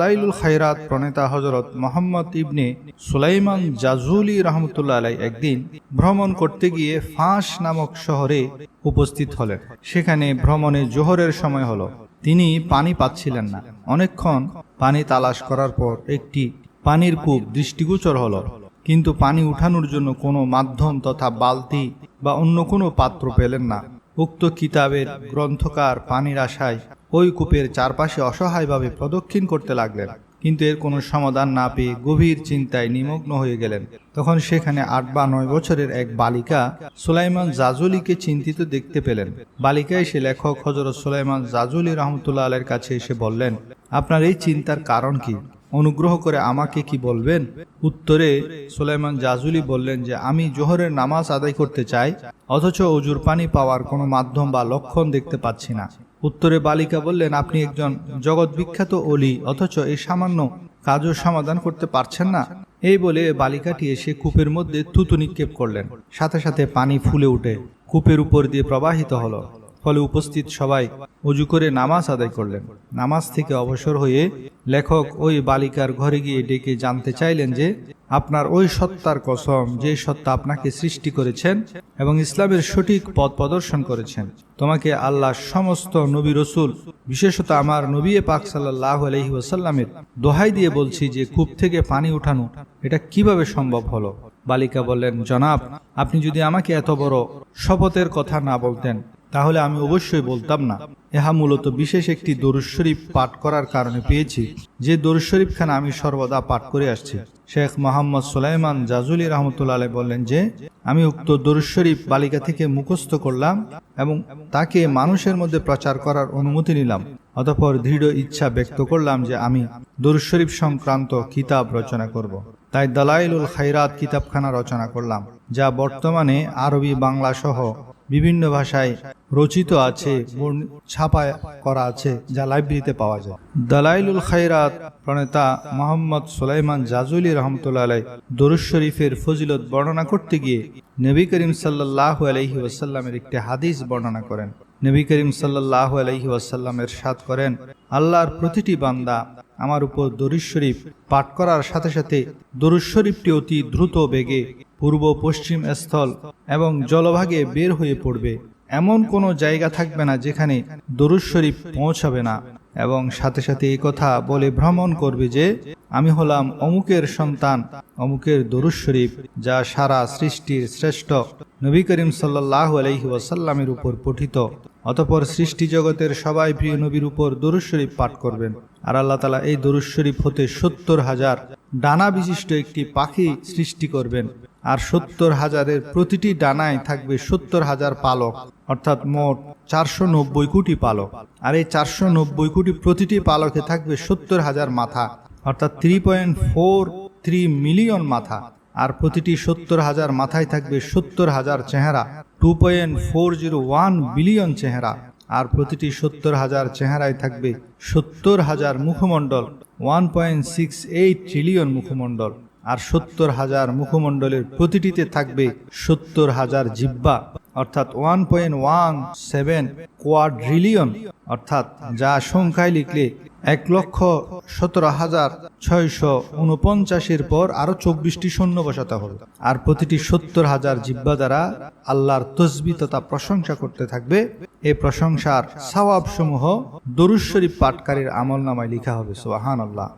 লাইলুল খাইরাত প্রণেতা হজরত মোহাম্মদ ইবনে সুলাইমান জাজুলি রহমতুল্লাহ আলাই একদিন ভ্রমণ করতে গিয়ে ফাঁস নামক শহরে উপস্থিত হলেন। সেখানে ভ্রমণে জোহরের সময় হলো। তিনি পানি পাচ্ছিলেন না। অনেকক্ষণ পানি তালাশ করার পর একটি পানির কূপ দৃষ্টিগোচর হলো। কিন্তু পানি উঠানোর জন্য কোনো মাধ্যম তথা বালতি বা অন্য কোনো পাত্র পেলেন না। উক্ত কিতাবের গ্রন্থকার পানির আশায় ওই কূপের চারপাশে অসহায়ভাবে প্রদক্ষিণ করতে লাগলেন। কিন্তু এর কোনো সমাধান না পেয়ে গভীর চিন্তায় নিমগ্ন হয়ে গেলেন। তখন সেখানে আট বা নয় বছরের এক বালিকা সুলাইমান জাজুলিকে চিন্তিত দেখতে পেলেন। বালিকা এসে লেখক হজরত সুলাইমান জাজুলি রহমতুল্লাহ আলের কাছে এসে বললেন, আপনার এই চিন্তার কারণ কি? অনুগ্রহ করে আমাকে কি বলবেন? উত্তরে সুলাইমান জাজুলি বললেন যে, আমি জোহরের নামাজ আদায় করতে চাই, অথচ অজুর পানি পাওয়ার কোনো মাধ্যম বা লক্ষণ দেখতে পাচ্ছি না। উত্তরে বালিকা বললেন, আপনি একজন জগৎ বিখ্যাত অলি, অথচ এই সামান্য কাজও সমাধান করতে পারছেন না। এই বলে বালিকাটি এসে কূপের মধ্যে থুতু নিক্ষেপ করলেন। সাথে সাথে পানি ফুলে উঠে কূপের উপর দিয়ে প্রবাহিত হলো। ফলে উপস্থিত সবাই উজু করে নামাজ আদায় করলেন। নামাজ থেকে অবসর হয়ে লেখক ওই বালিকার ঘরে গিয়ে ডেকে জানতে চাইলেন যে, আপনার ওই সত্তার কসম, যে সত্তা আপনাকে সৃষ্টি করেছেন এবং ইসলামের সঠিক পথ প্রদর্শন করেছেন। তোমাকে আল্লাহ সমস্ত নবী রসুল, বিশেষত আমার নবী পাক সাল্লাহ আলহি ওসাল্লামের দোহাই দিয়ে বলছি যে, কূপ থেকে পানি উঠানো, এটা কীভাবে সম্ভব হলো? বালিকা বললেন, জনাব, আপনি যদি আমাকে এত বড় শপথের কথা না বলতেন তাহলে আমি অবশ্যই বলতাম না। ইহা মূলত বিশেষ একটি দরুদ শরীফ পাঠ করার কারণে পেয়েছি। যে দরুদ শরীফ খানা আমি সর্বদা পাঠ করে আসছি। শেখ মোহাম্মদ সুলাইমান জাজুলি রহমতুল্লাহ আলাই বললেন যে, আমি উক্ত দরুদ শরীফ বালিকা থেকে মুখস্থ করলাম এবং তাকে মানুষের মধ্যে প্রচার করার অনুমতি নিলাম। অতঃপর দৃঢ় ইচ্ছা ব্যক্ত করলাম যে, আমি দরুদ শরীফ সংক্রান্ত কিতাব রচনা করব। তাই দালাইলুল খাইরাত কিতাবখানা রচনা করলাম, যা বর্তমানে আরবি বাংলা সহ বিভিন্ন ভাষায় রচিত আছে ছাপায় করা আছে, যা লাইব্রেরিতে পাওয়া যায়। দালাইলুল খাইরাত প্রণেতা মোহাম্মদ সুলাইমান জাজুলি রহমতুল্লাহ আলাই দরুদ শরীফের ফজিলত বর্ণনা করতে গিয়ে নবী করিম সাল্লাহ আলহি ওয়াসাল্লামের একটি হাদিস বর্ণনা করেন। নবী করিম সাল্লাহ আলহি ওয়াসাল্লামের সাথ করেন, আল্লাহর প্রতিটি বান্দা আমার উপর দরুদ শরীফ পাঠ করার সাথে সাথে দরুদ শরীফটি অতি দ্রুত বেগে পূর্ব, পশ্চিম স্থল এবং জলভাগে বের হয়ে পড়বে। এমন কোনো জায়গা থাকবে না যেখানে দরুদ শরীফ পৌঁছাবে না। এবং সাথে সাথে এই কথা বলে ভ্রমণ করবে যে, আমি হলাম অমুকের সন্তান, অমুকের দরুদ শরীফ, যা সারা সৃষ্টির শ্রেষ্ঠ নবী করিম সাল্লাহ আলহি ওয়াসাল্লামের উপর পঠিত। অতপর সৃষ্টি জগতের সবাই প্রিয় নবীর উপর দরুদ শরীফ পাঠ করবেন। আর আল্লাহ তালা এই দরুদ শরীফ হতে সত্তর হাজার ডানা বিশিষ্ট একটি পাখি সৃষ্টি করবেন। আর সত্তর হাজারের প্রতিটি ডানায় থাকবে সত্তর হাজার পালক, অর্থাৎ মোট চারশো নব্বই কোটি পালক। আর এই চারশো নব্বই কোটি প্রতিটি পালকে থাকবে সত্তর হাজার মাথা, অর্থাৎ three point four three million মাথা। আর প্রতিটি সত্তর হাজার মাথায় থাকবে সত্তর হাজার চেহারা two point four zero one billion চেহারা। আর প্রতিটি সত্তর হাজার চেহারায় থাকবে সত্তর হাজার মুখমণ্ডল one point six eight trillion মুখমণ্ডল। আর সত্তর হাজার মুখমণ্ডলের প্রতিটিতে থাকবে সত্তর হাজার জিব্বা, অর্থাৎ one point one seven quadrillion, অর্থাৎ যা সংখ্যায় লিখলে এক লক্ষ সতেরো হাজার ছয়শো উনপঞ্চাশের পর আরও চব্বিশটি শূন্য বসাতে হবে। আর প্রতিটি সত্তর হাজার জিব্বা দ্বারা আল্লাহর তসবি তথা প্রশংসা করতে থাকবে। এই প্রশংসার সওয়াব সমূহ দরুদ শরীফ পাটকারীর আমল নামায় লিখা হবে সোহান আল্লাহ